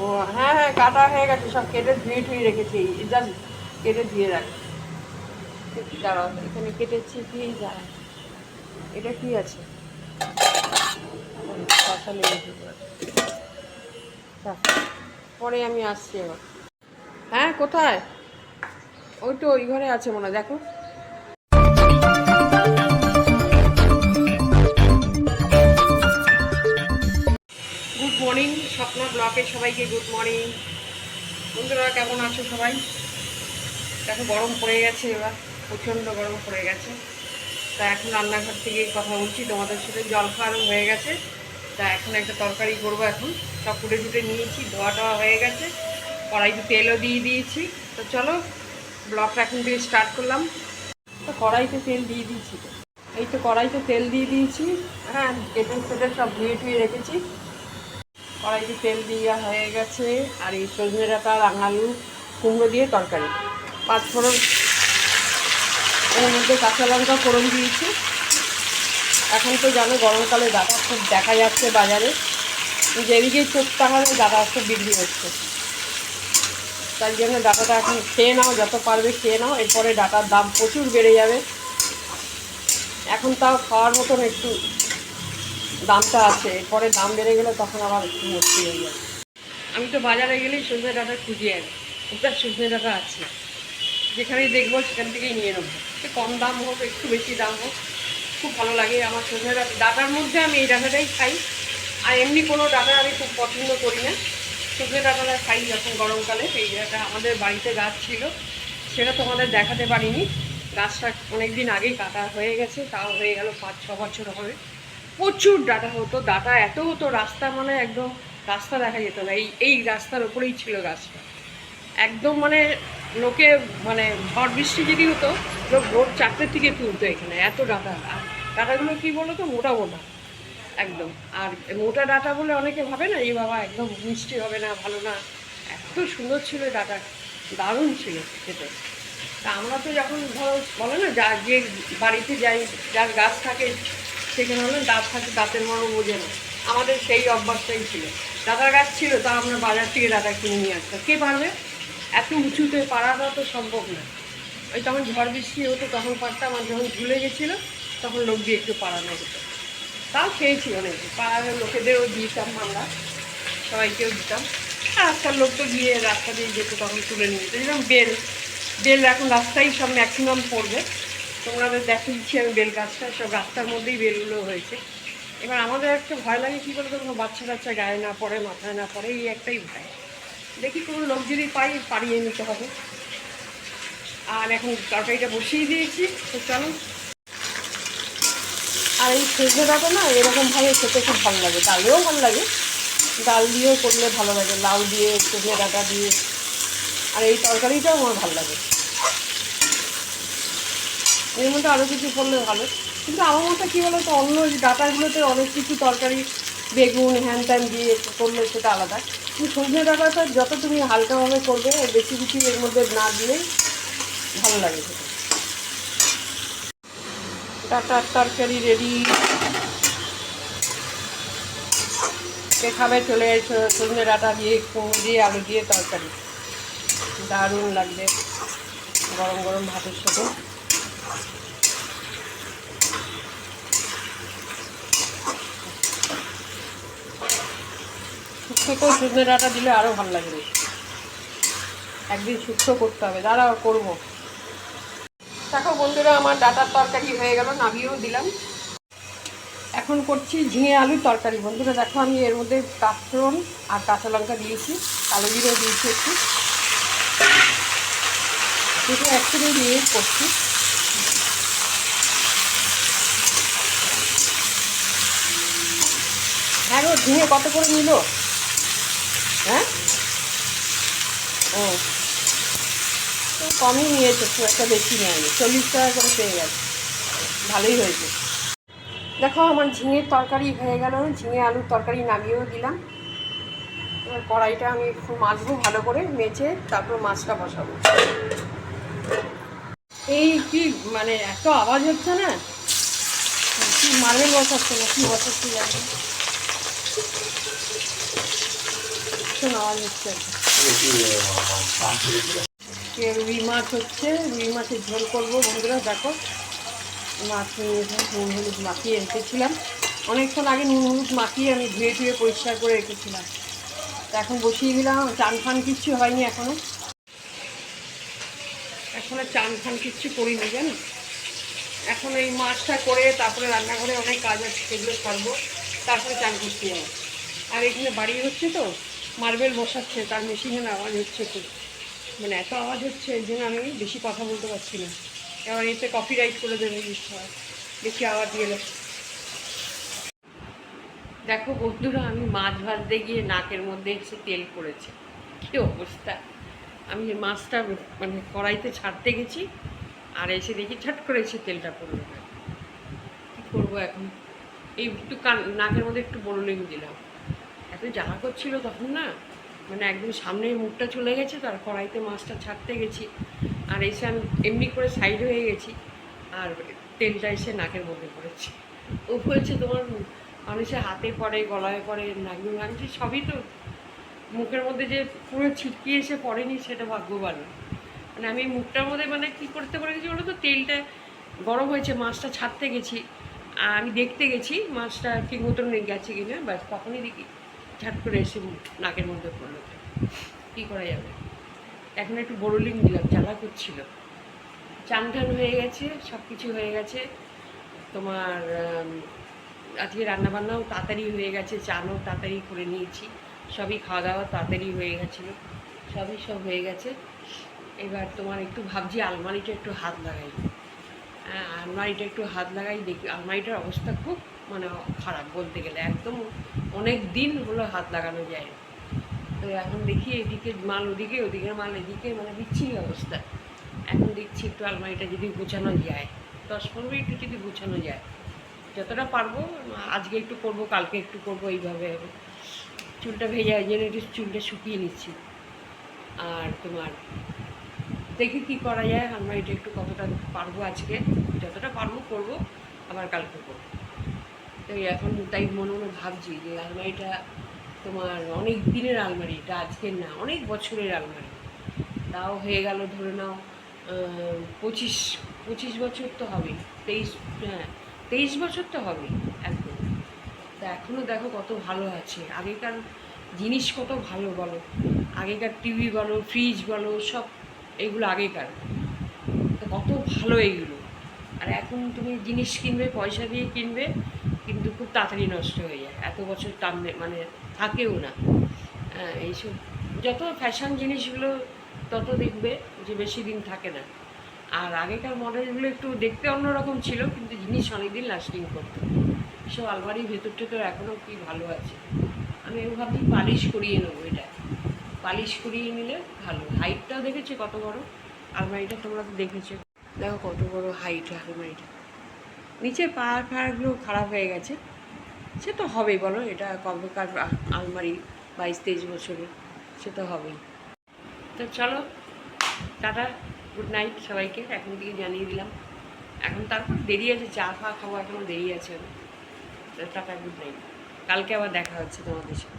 ও হ্যাঁ হ্যাঁ কাটা হয়ে গেছে, সব কেটে ধুয়ে টুয়ে রেখেছি জাস্ট কেটে ধুয়ে রাখ দাঁড়াও, এখানে কেটেছি কি দাঁড়া এটা কি আছে? পুরো। আমি আসছি এবার। হ্যাঁ কোথায়? ওই তো ওই ঘরে আছে মনে দেখো। স্বপ্না ব্লকে সবাইকে গুড মর্নিং। বন্ধুরা, কেমন আছো সবাই? দেখো, গরম পড়ে গেছে এবার, প্রচণ্ড গরম পড়ে গেছে। তা এখন রান্নাঘর থেকে কথা বলছি, তোমাদের সাথে জল খাওয়ানো হয়ে গেছে। তা এখন একটা তরকারি করব এখন। সব কুটে টুটে নিয়েছি, ধোয়া টোয়া হয়ে গেছে। কড়াইতে তেলও দিয়ে দিয়েছি। তো চলো ব্লগটা এখন থেকে স্টার্ট করলাম। তো কড়াইতে তেল দিয়ে দিয়েছি। এই তো কড়াইতে তেল দিয়ে দিয়েছি। হ্যাঁ কেটে ফেটে সব ধুয়ে টুয়ে রেখেছি। কড়াইতে তেল দেওয়া হয়ে গেছে আর এই সজনে ডাঁটা, রাঙালু, কুমড়ো দিয়ে তরকারি। পাঁচ ফোড়ন এর মধ্যে কাঁচা লঙ্কা ফোড়ন দিয়েছি। এখন তো জানো গরমকালে ডাটা খুব দেখা যাচ্ছে বাজারে। যেদিকে চোখ তাকালে ডাটা খুব বিক্রি হচ্ছে। তাই জন্য ডাটাটা এখন খেয়ে নাও, যত পারবে খেয়ে নাও। এরপরে ডাটার দাম প্রচুর বেড়ে যাবে। এখন তাও খাওয়ার মতন একটু দামটা আছে, এরপরে দাম বেড়ে গেলে তখন আবার একটু মুশকিল হয়ে যাবে। আমি তো বাজারে গেলেই সজনে ডাটা খুঁজে আনি ওটার সজনে ডাটা আছে। যেখানেই দেখব সেখান থেকেই নিয়ে নেব। সে কম দাম হোক, একটু বেশি দাম হোক, খুব ভালো লাগে আমার সজনে ডাটা। ডাটার মধ্যে আমি এই ডাটাটাই খাই। আর এমনি কোনো ডাটা আমি খুব পছন্দ করি না। সজনে ডাটাটা খাই যখন গরমকালে, এই ডাটা আমাদের বাড়িতে গাছ ছিল, সেটা তোমাদের দেখাতে পারিনি। গাছটা অনেক দিন আগেই কাটা হয়ে গেছে, তাও হয়ে গেল পাঁচ, ছ বছর হবে। প্রচুর ডাটা হতো ডাটা এত হতো, রাস্তা মানে একদম রাস্তা দেখা যেত না। এই এই রাস্তার ওপরেই ছিল গাছটা। একদম মানে লোকে মানে ঝড় বৃষ্টি যদি হতো, লোক ভোর চারটের থেকে তুলতো এখানে, এত ডাটা ডাটাগুলো কী বলো তো মোটা মোটা, একদম। আর মোটা ডাটা বলে অনেকে ভাবে না এই বাবা, একদম মিষ্টি হবে না, ভালো না। এত সুন্দর ছিল ডাটা দারুণ ছিল খেতে। তা আমরা তো যখন ধরো, বলে না, যা, যে বাড়িতে যাই, যার গাছ থাকে সেখানে হলো দাঁত থাকে, দাঁতের মরম বোঝে না। আমাদের সেই অভ্যাসটাই ছিল। দাদার গাছ ছিল, তা আমরা বাজার থেকে দাদা কিনে নিয়ে আসতাম। কে পারবে? এত উঁচুতে পারাটা তো সম্ভব না। ওই তখন ঝড় বৃষ্টি হতো, তখন পারতাম আর যখন ঝুলে গেছিল, তখন লোক দিয়ে একটু পাড়ানো হতো। তাও খেয়েছি অনেক। পাড়ার লোকেদেরও দিতাম আমরা, সবাইকেও দিতাম। রাস্তার লোক তো গিয়ে রাস্তা দিয়ে যেত, তখন তুলে নিয়ে যেত। যেরকম বেল বেল এখন রাস্তায় সব ম্যাক্সিমাম পড়বে। তোমাদের দেখিয়েছি আমি বেল গাছটা, সব রাস্তার মধ্যেই বেলগুলো হয়েছে। এবার আমাদের একটা ভয় লাগে, কী বলতো, কোনো বাচ্চা কাচ্চা গায়ে না পড়ে, মাথায় না পড়ে, এই একটাই ভয়। দেখি কোনো লোক যদি পাই, পাড়িয়ে নিতে হবে। আর এখন তরকারিটা বসিয়ে দিয়েছি, তো চলো। আর এই সজনে ডাটা না এরকমভাবে খেতে খুব ভালো লাগে, ডালেও ভালো লাগে। ডাল দিয়েও করলে ভালো লাগে, লাউ দিয়ে সজনে ডাটা দিয়ে। আর এই তরকারিটাও আমার ভালো লাগে। এর মধ্যে আরও কিছু করলে ভালো। কিন্তু আমার মতে কী বলো তো অন্য ডাটাগুলোতে অনেক কিছু তরকারি, বেগুন, হ্যান ত্যান দিয়ে করলে সেটা আলাদা। কিন্তু সজনে ডাটাটা যত তুমি হালকাভাবে করবে, বেশি কিছু এর মধ্যে না দিলেই ভালো লাগে খেতে। ডাটার তরকারি রেডি কে খাবে চলে এসো সজনে ডাটা দিয়ে কুমড়ো দিয়ে আলু দিয়ে তরকারি। দারুণ লাগবে গরম গরম ভাতের সাথে। শুক্তোতেও সজনে ডাটা দিলে আরও ভালো লাগবে একদিন শুক্তো করতে হবে, দাঁড়াও, করব। দেখো বন্ধুরা, আমার ডাটার তরকারি হয়ে গেল, নামিয়েও দিলাম। এখন করছি ঝিঙে আলুর তরকারি। বন্ধুরা, দেখো আমি এর মধ্যে কাঁচফোড়ন আর কাঁচা লঙ্কা দিয়েছি, কালো জিরেও দিয়েছি একটু। দুটো একসাথে দিয়ে করছি। হ্যাঁ গো, ঝিঙে কত করে নিল? হ্যাঁ? ও। কমই নিয়েছে, খুব একটা বেশি নেয়নি। চল্লিশ টাকা করে পেয়ে গেছে। ভালোই হয়েছে। দেখো, আমার ঝিঙের তরকারি হয়ে গেল। ঝিঙে আলুর তরকারি নামিয়েও দিলাম। এবার কড়াইটা আমি একটু মাজবো ভালো করে, মেজে তারপর মাছটা বসাবো। এই কি মানে এত আওয়াজ হচ্ছে না? কি মার্বেল বসাচ্ছে না, কি বসাচ্ছে জানি হচ্ছে। রুই মাছ হচ্ছে, রুই মাছের ঝোল করব। বন্ধুরা, দেখো, মাছ নুন হলুদ মাখিয়ে অনেকক্ষণ আগে নুন হলুদ মাখিয়ে আমি ধুয়ে ধুয়ে পরিষ্কার করে রেখেছিলাম। এখন বসিয়ে দিলাম। চান ফান কিচ্ছু হয়নি এখনও। এখনও চান ফান কিচ্ছু করিনি, জানো? এখন এই মাছটা করে তারপরে রান্নাঘরে অনেক কাজ আছে, সেগুলো করব। তারপরে চান করতে যাব আর এখানে বাড়ি হচ্ছে তো? মার্বেল বসাচ্ছে, তার মেশিনের আওয়াজ হচ্ছে খুব। মানে এত আওয়াজ হচ্ছে এই আমি বেশি কথা বলতে পারছি না। এবার এতে কপি রাইট করে দেবে নিশ্চয় বেশি আওয়াজ গেলে দেখো বন্ধুরা, আমি মাছ ভাজতে গিয়ে নাকের মধ্যে এসে তেল পড়েছে। কী অবস্থা? আমি মাছটা মানে কড়াইতে ছাড়তে গেছি, আর এসে দেখি ছাট করে এসে তেলটা পড়ল। কী করব এখন? এই একটু কান নাকের মধ্যে একটু বড়লিং দিলাম। এত জ্বালা করছিল তখন না মানে একদম সামনে মুখটা চলে গেছে তো আর কড়াইতে মাছটা ছাড়তে গেছি। আর এসে আমি এমনি করে সাইড হয়ে গেছি, আর তেলটা এসে নাকের মধ্যে পড়েছে। ও বলছে, তোমার মানুষের হাতে পড়ে, গলায় পড়ে, নাকি ভাঙছি, সবই তো মুখের মধ্যে যে পুরো ছিটকি এসে পড়েনি, সেটা ভাগ্যবান মানে আমি মুখটার মধ্যে মানে কী করতে পারে গেছি বলো তো তেলটা গরম হয়েছে, মাছটা ছাড়তে গেছি। আমি দেখতে গেছি, মাছটা ঠিক মতন গেছে কিনা, ব্যাস, তখনই দেখি ঝাট করে এসে নাকের মধ্যে পড়ল। কী করা যাবে? এখন একটু বড়লিং দিলাম জ্বালা করছিল। চান টান হয়ে গেছে সব কিছু হয়ে গেছে। তোমার আজকে রান্নাবান্নাও তাড়াতাড়ি হয়ে গেছে চানও তাড়াতাড়ি করে নিয়েছি। সবই খাওয়া দাওয়া তাড়াতাড়ি হয়ে গেছিল। সবই সব হয়ে গেছে। এবার তোমার একটু ভাবছি আলমারিটা একটু হাত লাগাই। হ্যাঁ, আলমারিটা একটু হাত লাগাই দেখি আলমারিটার অবস্থা খুব মানে খারাপ বলতে গেলে। একদম অনেক দিন হলো হাত লাগানো যায় না। তো এখন দেখি এদিকে মাল ওদিকে ওদিকে মাল এদিকে মানে বিচ্ছিরি অবস্থা। এখন দেখছি একটু আলমারিটা যদি গোছানো যায়, দশ পনেরো একটু যদি গোছানো যায়, যতটা পারব, আজকে একটু করব, কালকে একটু করব, এইভাবে চুলটা ভেজে এই জন্য একটু চুলটা শুকিয়ে নিচ্ছি। আর তোমার দেখি কি করা যায়, আলমারিটা একটু কতটা পারব আজকে। যতটা পারব করব, আবার কালকে করব। তো এখন তাই মনে মনে ভাবছি যে আলমারিটা তোমার অনেক দিনের আলমারি, এটা আজকের না, অনেক বছরের আলমারি। তাও হয়ে গেল ধরে নাও পঁচিশ পঁচিশ বছর তো হবে তেইশ হ্যাঁ তেইশ বছর তো হবে একদম। তা এখনও দেখো কত ভালো আছে, আগেকার জিনিস কত ভালো বলো, আগেকার টিভি বলো, ফ্রিজ বলো, সব এগুলো আগেকার। কত ভালো এগুলো। আর এখন তুমি জিনিস কিনবে, পয়সা দিয়ে কিনবে কিন্তু খুব তাড়াতাড়ি নষ্ট হয়ে যায়। এত বছর টানবে মানে থাকেও না। এইসব। যত ফ্যাশন জিনিসগুলো তত দেখবে যে বেশি দিন থাকে না। আর আগেকার মডেলগুলো একটু দেখতে অন্যরকম ছিল, কিন্তু জিনিস অনেকদিন লাস্টিং করতো। সব আলমারির ভেতর টেতর এখনও কি ভালো আছে? আমি ভাবছি পালিশ করিয়ে নেব এটা। পালিশ করিয়ে নিলে ভালো। হাইটটাও দেখেছি কত বড়? আলমারিটা তোমরা তো দেখেছ। দেখো কত বড় হাইট আলমারিটা। নিচের পাড় ফাড়গুলো খারাপ হয়ে গেছে। সে তো হবেই, বলো, এটা কবেকার আলমারি বাইশ তেইশ বছরের সে তো হবেই। তো চলো, টাটা, গুড নাইট সবাইকে, এখন থেকে জানিয়ে দিলাম। এখন তারপর দেরি আছে, চা ফা খাব এখনও দেরি আছে। Tata, good night. কালকে আবার দেখা হচ্ছে তোমাদের সাথে।